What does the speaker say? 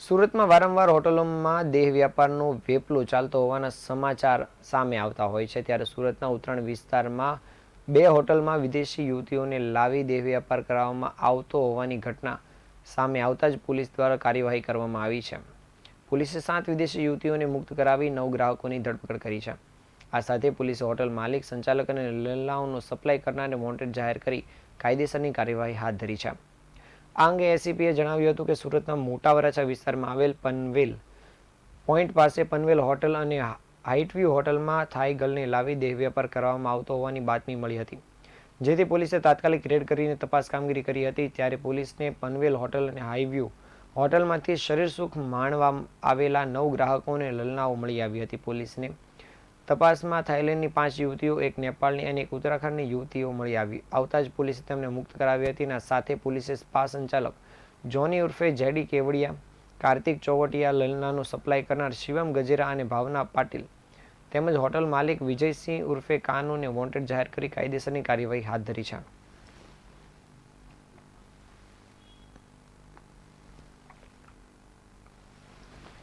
સુરતમાં વારંવાર હોટલોમાં દેહ વ્યાપારનો વેપલો ચાલતો હોવાના સમાચાર સામે આવતા હોય છે. ત્યારે સુરતના ઉત્તરાયણ વિસ્તારમાં બે હોટલમાં વિદેશી યુવતીઓને લાવી દેહ વ્યાપાર કરાવવામાં આવતો હોવાની ઘટના સામે આવતા જ પોલીસ દ્વારા કાર્યવાહી કરવામાં આવી છે. પોલીસે સાત વિદેશી યુવતીઓને મુક્ત કરાવી નવ ગ્રાહકોની ધરપકડ કરી છે. આ સાથે પોલીસે હોટલ માલિક, સંચાલક અને લલ્લાઓનો સપ્લાય કરનારને વોન્ટેડ જાહેર કરી કાયદેસરની કાર્યવાહી હાથ ધરી છે. આ અંગે એસીપીએ જણાવ્યું હતું કે સુરતના મોટા વરાછા વિસ્તારમાં આવેલ પનવેલ પોઈન્ટ પાસે પનવેલ હોટલ અને હાઇટવ્યૂ હોટલમાં થાઈ ગર્લને લાવી દેહ વેપાર કરવામાં આવતો હોવાની બાતમી મળી હતી. જેથી પોલીસે તાત્કાલિક રેડ કરીને તપાસ કામગીરી કરી હતી, ત્યારે પોલીસને પનવેલ હોટલ અને હાઈવ્યૂ હોટલમાંથી શરીર સુખ માણવા આવેલા નવ ગ્રાહકોને લલનાઓ મળી આવી હતી. પોલીસને તપાસમાં થાઇલેન્ડની પાંચ યુવતીઓ, એક નેપાળની અને એક ઉત્તરાખંડની યુવતીઓ મળી આવી. આવતા જ પોલીસે તેમને મુક્ત કરાવી હતી અને સાથે પોલીસે સ્પા સંચાલક જોની ઉર્ફે જેડી કેવડિયા, કાર્તિક ચોવટિયા, લલનાનો સપ્લાય કરનાર શિવમ ગજેરા અને ભાવના પાટીલ તેમજ હોટલ માલિક વિજયસિંહ ઉર્ફે કાનુને વોન્ટેડ જાહેર કરી કાયદેસરની કાર્યવાહી હાથ ધરી છે.